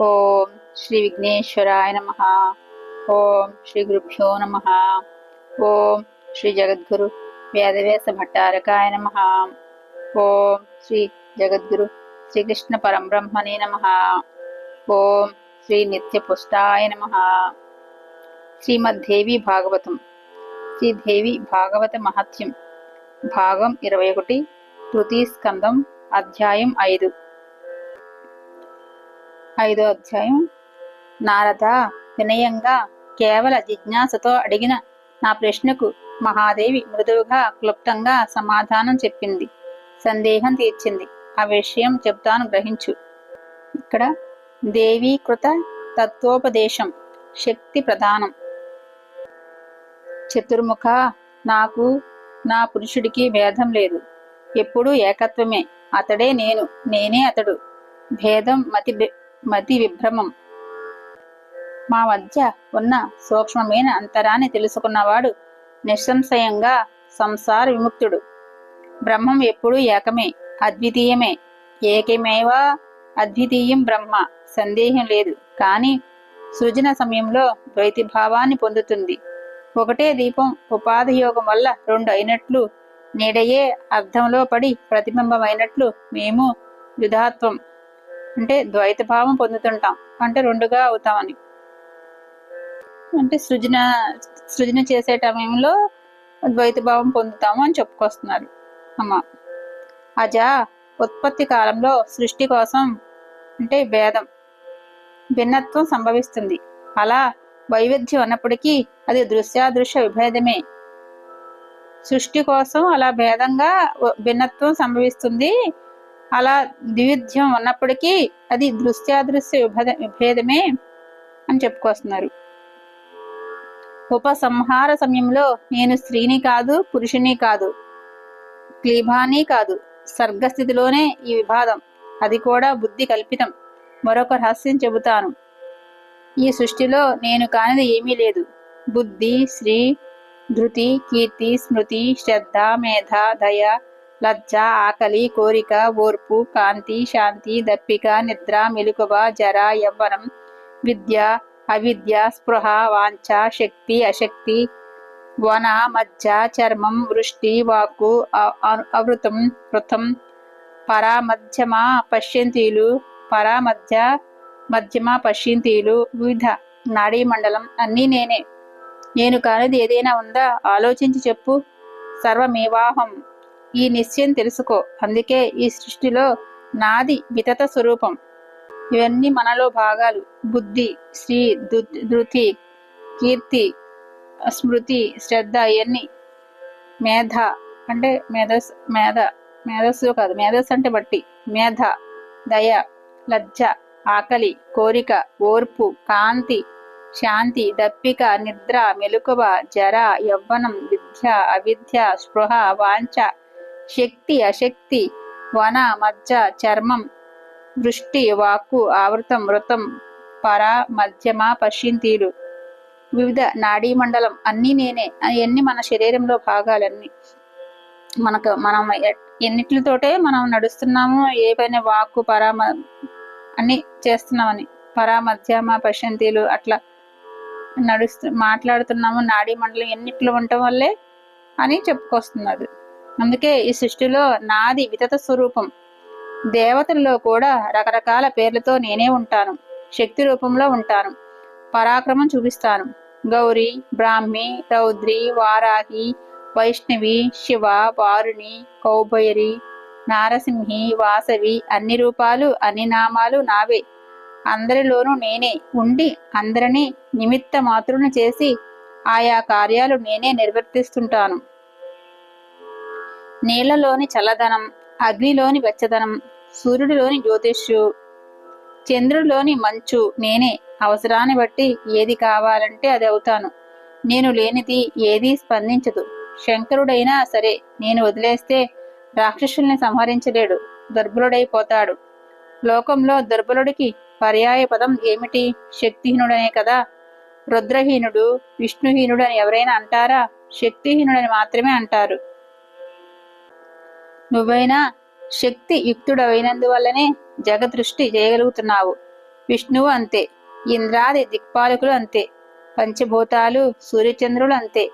ఓం శ్రీ విఘ్నేశ్వరాయ నమ. ఓం శ్రీ గురుభ్యో నమ. ఓం శ్రీ జగద్గురు వేదవ్యాస భట్టారకాయ నమ. ఓం శ్రీ జగద్గురు శ్రీకృష్ణ పరంబ్రహ్మణే నమ. ఓం శ్రీ నిత్యపుష్టాయ నమ. శ్రీమద్దేవి భాగవతం. శ్రీదేవి భాగవత మహత్యం. భాగం ఇరవై ఒకటి తృతీయ స్కందం అధ్యాయం ఐదు. ఐదో అధ్యాయం. నారద వినయంగా కేవల జిజ్ఞాసతో అడిగిన నా ప్రశ్నకు మహాదేవి మృదువుగా క్లుప్తంగా సమాధానం చెప్పింది. సందేహం తీర్చింది. ఆ విషయం చెప్తాను గ్రహించు. ఇక్కడ దేవీకృత తత్వోపదేశం శక్తి ప్రధానం. చతుర్ముఖ నాకు నా పురుషుడికి భేదం లేదు. ఎప్పుడూ ఏకత్వమే. అతడే నేను నేనే అతడు. భేదం మతి మతి విభ్రమం. మా మధ్య ఉన్న సూక్ష్మమైన అంతరాన్ని తెలుసుకున్నవాడు నిస్సంశయంగా సంసార విముక్తుడు. బ్రహ్మం ఎప్పుడూ ఏకమే అద్వితీయమే. ఏకమేవా? అద్వితీయం బ్రహ్మ సందేహం లేదు. కానీ సృజన సమయంలో ద్వైతిభావాన్ని పొందుతుంది. ఒకటే దీపం ఉపాధి యోగం వల్ల రెండు అయినట్లు నీడయే అర్థంలో పడి ప్రతిబింబమైనట్లు మేము యుధాత్వం అంటే ద్వైత భావం పొందుతుంటాం. అంటే రెండుగా అవుతామని. అంటే సృజన సృజన చేసే టైంలో ద్వైత భావం పొందుతాము అని చెప్పుకొస్తున్నారు అమ్మ. అజా ఉత్పత్తి కాలంలో సృష్టి కోసం అంటే భేదం భిన్నత్వం సంభవిస్తుంది. అలా వైవిధ్యం ఉన్నప్పటికీ అది దృశ్యాదృశ్య విభేదమే. సృష్టి కోసం అలా భేదంగా భిన్నత్వం సంభవిస్తుంది అలా ద్వివిధ్యం ఉన్నప్పటికీ అది దృశ్యాదృశ్య విభద విభేదమే అని చెప్పుకొస్తున్నారు. ఉపసంహార సమయంలో నేను స్త్రీని కాదు పురుషుని కాదు క్లీభాని కాదు సర్గస్థితిలోనే ఈ విభాదం. అది కూడా బుద్ధి కల్పితం. మరొక రహస్యం చెబుతాను. ఈ సృష్టిలో నేను కానిది ఏమీ లేదు. బుద్ధి శ్రీ ధృతి కీర్తి స్మృతి శ్రద్ధ మేధ దయ లజ్జ ఆకలి కోరిక ఓర్పు కాంతి శాంతి దప్పిక నిద్ర మెలకువ జర యవ్వనం విద్య అవిద్య స్పృహ వాంఛ శక్తి అశక్తి వన మజ్జ చర్మం వృష్టి వాక్కు అవృతం వృతం పరామధ్యమ పశ్యంతీలు పరామధ్య మధ్యమ పశ్యంతీలు వివిధ నాడీ మండలం అన్నీ నేనే. నేను కానిది ఏదైనా ఉందా? ఆలోచించి చెప్పు. సర్వమేవాహం. ఈ నిశ్చయం తెలుసుకో. అందుకే ఈ సృష్టిలో నాది వితత స్వరూపం. ఇవన్నీ మనలో భాగాలు. బుద్ధి శ్రీ ధృతి కీర్తి స్మృతి శ్రద్ధ ఇవన్నీ. మేధ అంటే మేధస్ మేధ మేధస్సు కాదు. మేధస్సు అంటే బట్టి. మేధ దయ లజ్జ ఆకలి కోరిక ఓర్పు కాంతి శాంతి దప్పిక నిద్ర మెలకువ జర యవ్వనం విద్య అవిద్య స్పృహ వాంఛ శక్తి అశక్తి వన మజ్జ చర్మం దృష్టి వాక్కు ఆవృతం మృతం పర మధ్యమ పశ్చింతీలు వివిధ నాడీ మండలం అన్నీ నేనే. అవన్నీ మన శరీరంలో భాగాలన్నీ. మనకు మనం ఎన్నిట్లతోటే ఎన్నిటితోటే మనం నడుస్తున్నాము ఏ పైన వాక్కు పరామ అన్ని చేస్తున్నామని. పరా మధ్యమ పశ్యంతీలు అట్లా నడుస్తూ మాట్లాడుతున్నాము నాడీ మండలం ఎన్నిట్లో ఉండటం వల్లే అని చెప్పుకొస్తున్నది. అందుకే ఈ సృష్టిలో నాది వితత స్వరూపం. దేవతల్లో కూడా రకరకాల పేర్లతో నేనే ఉంటాను. శక్తి రూపంలో ఉంటాను. పరాక్రమం చూపిస్తాను. గౌరీ బ్రాహ్మి రౌద్రి వారాహి వైష్ణవి శివ వారుణి కౌభైరి నారసింహి వాసవి అన్ని రూపాలు అన్ని నామాలు నావే. అందరిలోనూ నేనే ఉండి అందరినీ నిమిత్త మాతృను చేసి ఆయా కార్యాలు నేనే నిర్వర్తిస్తుంటాను. నీళ్ళలోని చల్లదనం అగ్నిలోని వెచ్చదనం సూర్యుడిలోని జ్యోతిష్యు చంద్రుడిలోని మంచు నేనే. అవసరాన్ని బట్టి ఏది కావాలంటే అది అవుతాను. నేను లేనిది ఏదీ స్పందించదు. శంకరుడైనా సరే నేను వదిలేస్తే రాక్షసుల్ని సంహరించలేడు. దుర్బలుడైపోతాడు లోకంలో దుర్బలుడికి పర్యాయ పదం ఏమిటి? శక్తిహీనుడనే కదా. రుద్రహీనుడు విష్ణుహీనుడు అని ఎవరైనా అంటారా? శక్తిహీనుడని మాత్రమే అంటారు. నువ్వైనా శక్తి యుక్తుడవైనందువల్లనే జగదృష్టి చేయగలుగుతున్నావు. విష్ణువు అంతే ఇంద్రాది దిక్పాలకులు అంతే పంచభూతాలు సూర్యచంద్రులు అంతే.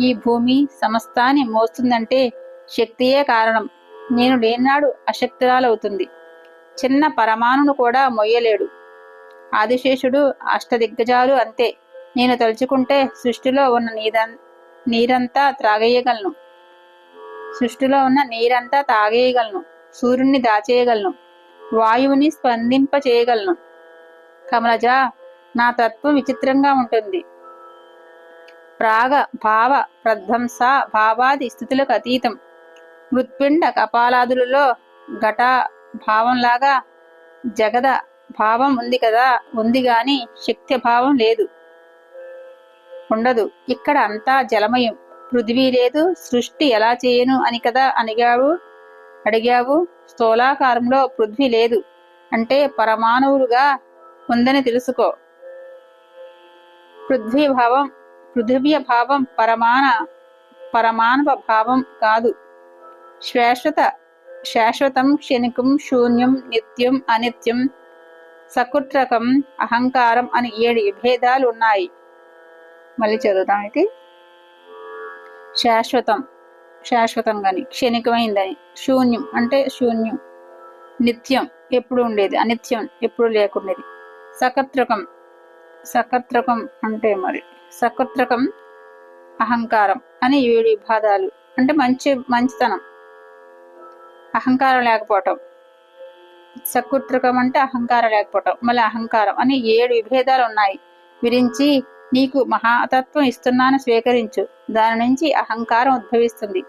ఈ భూమి సమస్తాన్ని మోస్తుందంటే శక్తియే కారణం. నేను లేనాడు అశక్తురాలవుతుంది. చిన్న పరమాణును కూడా మొయ్యలేడు. ఆదిశేషుడు అష్టదిగ్గజాలు అంతే. నేను తలుచుకుంటే సృష్టిలో ఉన్న నీదం నీరంతా త్రాగేయగలను. సృష్టిలో ఉన్న నీరంతా తాగేయగలను సూర్యుణ్ణి దాచేయగలను వాయువుని స్పందింప చేయగలను కమలజ నా తత్వం విచిత్రంగా ఉంటుంది. ప్రాగ భావ ప్రధ్వంస భావాది స్థితులకు అతీతం. మృత్పిండ కపాలాదులలో ఘట భావంలాగా జగద భావం ఉంది కదా ఉంది గాని శక్తి భావం లేదు. ఉండదు. ఇక్కడ అంతా జలమయం. పృథ్వీ లేదు సృష్టి ఎలా చేయను అని కదా అనిగావు? అడిగావు. స్థూలాకారంలో పృథ్వీ లేదు అంటే పరమాణువులుగా ఉందని తెలుసుకో. పృథ్వీ భావం పృథివ్య భావం పరమాణ పరమాణవ భావం కాదు. శాశ్వత శాశ్వతం క్షణికం శూన్యం నిత్యం అనిత్యం సకుట్రకం అహంకారం అని ఏడు విభేదాలు ఉన్నాయి. మళ్ళీ చదువుతాం ఇది శాశ్వతం శాశ్వతం కానీ క్షణికమైందని. శూన్యం అంటే శూన్యం. నిత్యం ఎప్పుడు ఉండేది? అనిత్యం ఎప్పుడు లేకుండేది? సకత్రకం సకత్రకం అంటే మరి సకత్రకం అహంకారం అని ఏడు విభాదాలు. అంటే మంచి మంచితనం. అహంకారం లేకపోవటం. సకృత్రకం అంటే అహంకారం లేకపోవటం. మళ్ళీ అహంకారం అని ఏడు విభేదాలు ఉన్నాయి. విరించి నీకు మహాతత్వం ఇస్తున్నాను స్వీకరించు. దాని నుంచి అహంకారం ఉద్భవిస్తుంది.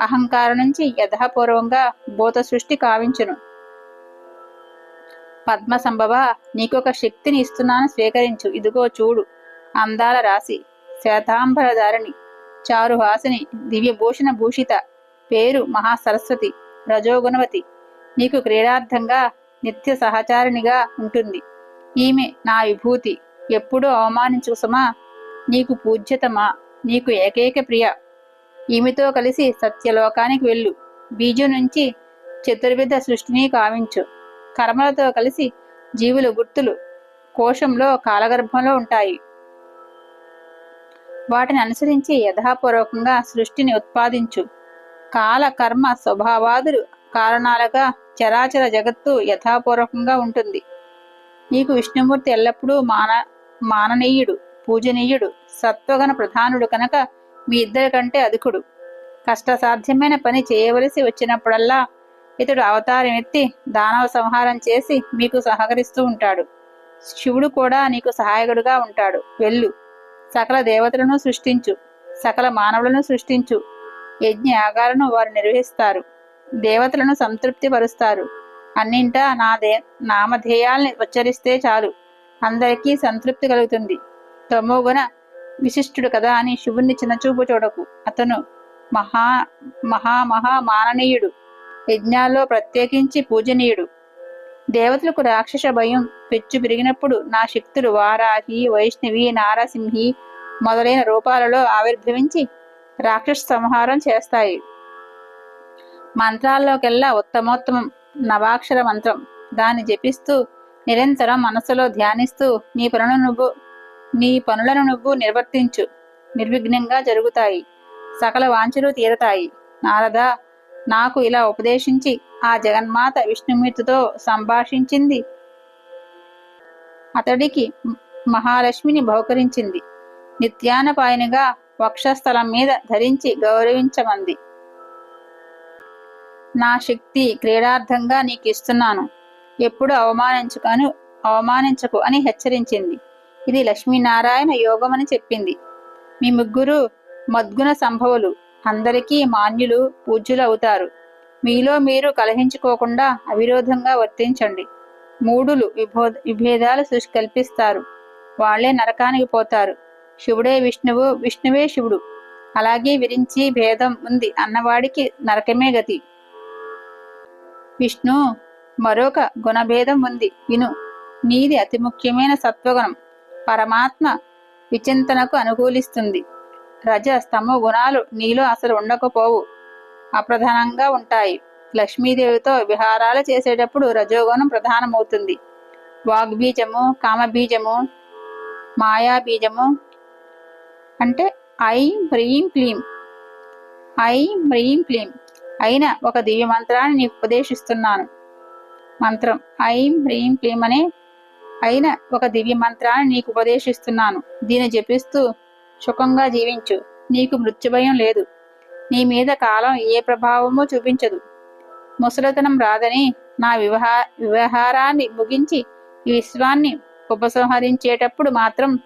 అహంకారం నుంచి యథాపూర్వంగా భూత సృష్టి కావించును. పద్మ సంభవ నీకొక శక్తిని ఇస్తున్నాను స్వీకరించు. ఇదిగో చూడు అందాల రాశి శ్వేతాంబరధారిణి చారుహాసిని దివ్యభూషణ భూషిత పేరు మహాసరస్వతి రజోగుణవతి. నీకు క్రీడార్థంగా నిత్య సహచారిణిగా ఉంటుంది. ఈమె నా విభూతి. ఎప్పుడూ అవమానించుకు సుమా నీకు పూజ్యతమా? నీకు ఏకైక ప్రియ. ఈమెతో కలిసి సత్యలోకానికి వెళ్ళు. బీజం నుంచి చతుర్విధ సృష్టిని కావించు. కర్మలతో కలిసి జీవుల గుర్తులు కోశంలో కాలగర్భంలో ఉంటాయి. వాటిని అనుసరించి యథాపూర్వకంగా సృష్టిని ఉత్పాదించు. కాల కర్మ స్వభావాదులు కారణాలుగా చరాచర జగత్తు యథాపూర్వకంగా ఉంటుంది. నీకు విష్ణుమూర్తి ఎల్లప్పుడూ మాన మాననీయుడు పూజనీయుడు సత్వగణ ప్రధానుడు కనుక మీ ఇద్దరి కంటే అధికుడు. కష్టసాధ్యమైన పని చేయవలసి వచ్చినప్పుడల్లా ఇతడు అవతారం ఎత్తి దానవ సంహారం చేసి మీకు సహకరిస్తూ ఉంటాడు. శివుడు కూడా నీకు సహాయకుడుగా ఉంటాడు. వెళ్ళు. సకల దేవతలను సృష్టించు. సకల మానవులను సృష్టించు. యజ్ఞ యాగాలను వారు నిర్వహిస్తారు. దేవతలను సంతృప్తి పరుస్తారు అన్నింటా నా దే నామధేయాల్ని ఉచ్చరిస్తే చాలు. అందరికీ సంతృప్తి కలుగుతుంది. తమోగుణ విశిష్టుడు కదా అని శివుణ్ణి చిన్నచూపు చూడకు. అతను మహా మహా మహా మాననీయుడు. యజ్ఞాల్లో ప్రత్యేకించి పూజనీయుడు. దేవతలకు రాక్షస భయం పెచ్చు పెరిగినప్పుడు నా శక్తులు వారాహి వైష్ణవి నారసింహి మొదలైన రూపాలలో ఆవిర్భవించి రాక్షస సంహారం చేస్తాయి. మంత్రాల్లోకెల్లా ఉత్తమోత్తమం నవాక్షర మంత్రం. దాన్ని జపిస్తూ నిరంతరం మనసులో ధ్యానిస్తూ నీ పనులను నువ్వు నీ పనులను నువ్వు నిర్వర్తించు. నిర్విఘ్నంగా జరుగుతాయి. సకల వాంఛలు తీరతాయి. నారద నాకు ఇలా ఉపదేశించి ఆ జగన్మాత విష్ణుమూర్తితో సంభాషించింది. అతడికి మహాలక్ష్మిని బహుకరించింది. నిత్యానపాయనిగా వక్షస్థలం మీద ధరించి గౌరవించమంది. నా శక్తి క్రీడార్థంగా నీకు ఇస్తున్నాను ఎప్పుడు అవమానించుకను అవమానించకు అని హెచ్చరించింది. ఇది లక్ష్మీనారాయణ యోగమని చెప్పింది. మీ ముగ్గురు మద్గుణ సంభవులు. అందరికీ మాన్యులు పూజ్యులు అవుతారు. మీలో మీరు కలహించుకోకుండా అవిరోధంగా వర్తించండి. మూడులు విభో విభేదాలు సృష్టి కల్పిస్తారు. వాళ్ళే నరకానికి పోతారు. శివుడే విష్ణువు విష్ణువే శివుడు. అలాగే విరించి భేదం ఉంది అన్నవాడికి నరకమే గతి. విష్ణు మరొక గుణభేదం ఉంది. విను నీది అతి ముఖ్యమైన సత్వగుణం. పరమాత్మ విచింతనకు అనుకూలిస్తుంది. రజ స్తమ గుణాలు నీలో అసలు ఉండకపోవు. అప్రధానంగా ఉంటాయి. లక్ష్మీదేవితో విహారాలు చేసేటప్పుడు రజోగుణం ప్రధానమవుతుంది. వాగ్బీజము కామబీజము మాయాబీజము అంటే ఐం హ్రీం క్లీం ఐం హ్రీం క్లీం అయిన ఒక దివ్య మంత్రాన్ని నీకు ఉపదేశిస్తున్నాను. మంత్రం. ఐం హ్రీం క్లీం అనే అయిన ఒక దివ్య మంత్రాన్ని నీకు ఉపదేశిస్తున్నాను. దీన్ని జపిస్తూ సుఖంగా జీవించు. నీకు మృత్యుభయం లేదు. నీ మీద కాలం ఏ ప్రభావమూ చూపించదు. ముసలితనం రాదని నా వివహా వ్యవహారాన్ని ముగించి ఈ విశ్వాన్ని ఉపసంహరించేటప్పుడు మాత్రం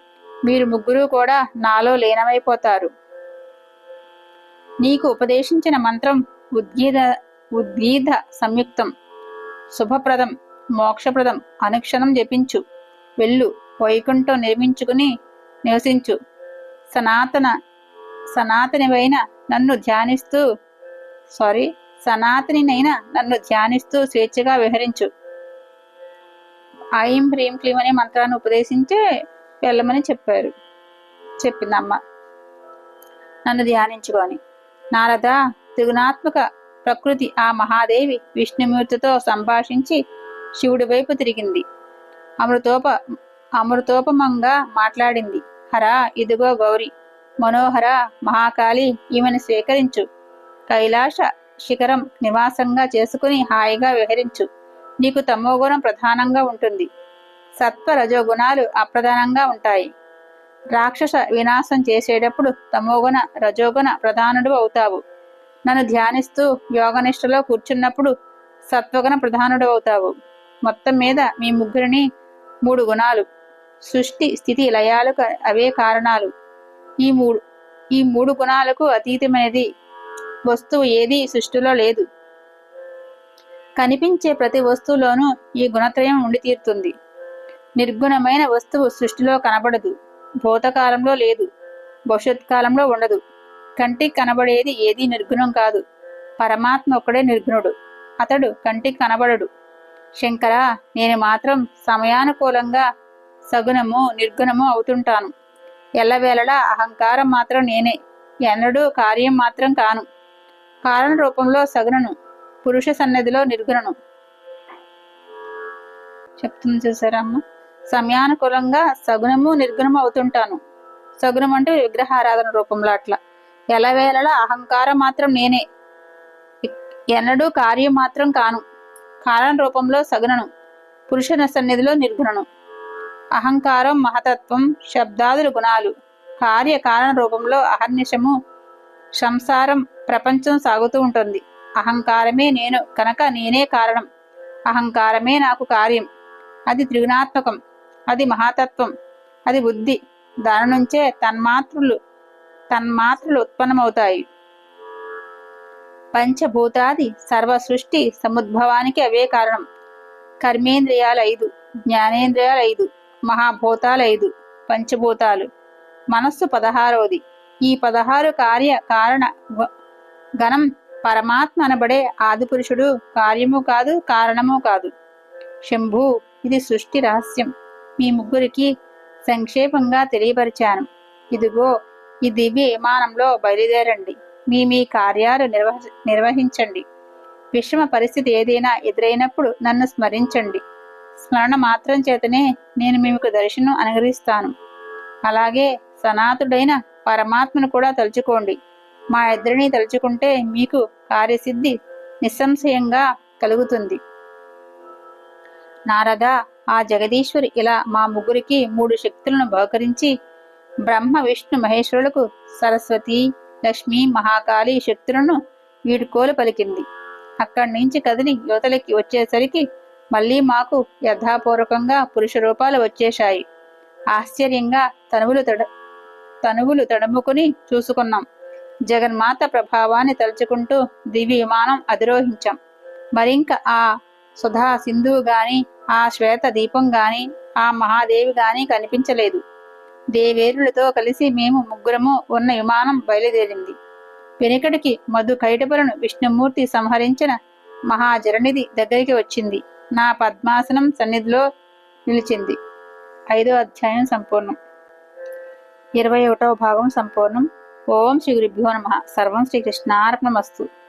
మీరు ముగ్గురు కూడా నాలో లీనమైపోతారు. నీకు ఉపదేశించిన మంత్రం ఉద్గీత ఉద్గీత సంయుక్తం. శుభప్రదం మోక్షప్రదం అనుక్షణం జపించు. వెళ్ళు వైకుంఠం నిర్మించుకుని నివసించు. సనాతన సనాతనివైన నన్ను ధ్యానిస్తూ సారీ సనాతనినైనా నన్ను ధ్యానిస్తూ స్వేచ్ఛగా విహరించు. ఐం హ్రీం క్లీం అనే మంత్రాన్ని ఉపదేశించే వెళ్ళమని చెప్పారు. చెప్పిందమ్మ. నన్ను ధ్యానించుకొని. నారద త్రిగుణాత్మక ప్రకృతి ఆ మహాదేవి విష్ణుమూర్తితో సంభాషించి శివుడి వైపు తిరిగింది. అమృతోప అమృతోపమంగా మాట్లాడింది. హరా ఇదిగో గౌరి మనోహర మహాకాళి ఈమెను స్వీకరించు. కైలాస శిఖరం నివాసంగా చేసుకుని హాయిగా విహరించు. నీకు తమోగుణం ప్రధానంగా ఉంటుంది. సత్వ రజోగుణాలు అప్రధానంగా ఉంటాయి. రాక్షస వినాశం చేసేటప్పుడు తమోగుణ రజోగుణ ప్రధానుడు అవుతావు. నన్ను ధ్యానిస్తూ యోగనిష్టలో కూర్చున్నప్పుడు సత్వగుణ ప్రధానుడు అవుతావు మొత్తం మీద మీ ముగ్గురిని మూడు గుణాలు. సృష్టి స్థితి లయాలకు అవే కారణాలు. ఈ మూడు ఈ మూడు గుణాలకు అతీతమైనది వస్తువు ఏది సృష్టిలో లేదు. కనిపించే ప్రతి వస్తువులోనూ ఈ గుణత్రయం ఉండి తీరుతుంది. నిర్గుణమైన వస్తువు సృష్టిలో కనబడదు. భూతకాలంలో లేదు. భవిష్యత్ కాలంలో ఉండదు. కంటికి కనబడేది ఏదీ నిర్గుణం కాదు. పరమాత్మ ఒక్కడే నిర్గుణుడు. అతడు కంటికి కనబడడు. శంకర నేను మాత్రం సమయానుకూలంగా సగుణము నిర్గుణము అవుతుంటాను. ఎల్లవేళలా అహంకారం మాత్రం నేనే. ఎన్నడూ కార్యం మాత్రం కాను. కారణ రూపంలో సగుణను పురుష సన్నిధిలో నిర్గుణను. చెప్తుంది చూసారా అమ్మ? సమయానుకూలంగా సగుణము నిర్గుణము అవుతుంటాను. సగుణం అంటే విగ్రహారాధన రూపంలో అట్లా. ఎలవేళలా అహంకారం మాత్రం నేనే. ఎన్నడూ కార్యం మాత్రం కాను. కారణ రూపంలో సగుణను పురుష సన్నిధిలో నిర్గుణను. అహంకారం మహతత్వం శబ్దాదులు గుణాలు. కార్య కారణ రూపంలో అహర్నిశము సంసారం ప్రపంచం సాగుతూ ఉంటుంది. అహంకారమే నేను కనుక నేనే కారణం. అహంకారమే నాకు కార్యం. అది త్రిగుణాత్మకం. అది మహాతత్వం. అది బుద్ధి. దాని నుంచే తన్మాత్రులు తన్మాత్రలు ఉత్పన్నమవుతాయి. పంచభూతాది సర్వ సృష్టి సముద్భవానికి అవే కారణం. కర్మేంద్రియాలు ఐదు జ్ఞానేంద్రియాలు ఐదు మహాభూతాలు ఐదు పంచభూతాలు. మనస్సు పదహారవది ఈ పదహారు కార్య కారణ గణం పరమాత్మ అనబడే ఆదిపురుషుడు కార్యము కాదు కారణము కాదు. శంభు ఇది సృష్టి రహస్యం. మీ ముగ్గురికి సంక్షేపంగా తెలియపరిచాను. ఇదిగో ఈ దివ్య విమానంలో బయలుదేరండి. మీ మీ కార్యాలు నిర్వహ నిర్వహించండి. విషమ పరిస్థితి ఏదైనా ఎదురైనప్పుడు నన్ను స్మరించండి. స్మరణ మాత్రం చేతనే నేను మీకు దర్శనం అనుగ్రహిస్తాను. అలాగే సనాతుడైన పరమాత్మను కూడా తలుచుకోండి. మా ఇద్దరిని తలుచుకుంటే మీకు కార్యసిద్ధి నిస్సంశయంగా కలుగుతుంది. నారద ఆ జగదీశ్వరి ఇలా మా ముగ్గురికి మూడు శక్తులను బహుకరించి బ్రహ్మ విష్ణు మహేశ్వరులకు సరస్వతి లక్ష్మి మహాకాళి శక్తులను వీడుకోలు పలికింది అక్కడి నుంచి కదిలి యువతలకి వచ్చేసరికి మళ్ళీ మాకు యథాపూర్వకంగా పురుష రూపాలు వచ్చేశాయి. ఆశ్చర్యంగా తనువులు తడ తనువులు తడుముకుని చూసుకున్నాం. జగన్మాత ప్రభావాన్ని తలుచుకుంటూ దివ్య విమానం అధిరోహించాం. మరింక ఆ సుధా సింధువు గాని ఆ శ్వేత దీపం గాని ఆ మహాదేవి గాని కనిపించలేదు. దేవేరులతో కలిసి మేము ముగ్గురము ఉన్న విమానం బయలుదేరింది. వెనుకడికి మధు కైటపులను విష్ణుమూర్తి సంహరించిన మహాజరణిది దగ్గరికి వచ్చింది. నా పద్మాసనం సన్నిధిలో నిలిచింది. ఐదో అధ్యాయం సంపూర్ణం. ఇరవై ఒకటవ భాగం సంపూర్ణం. ఓం శ్రీ గురుభ్యో నమ. సర్వం శ్రీకృష్ణార్పణమస్తు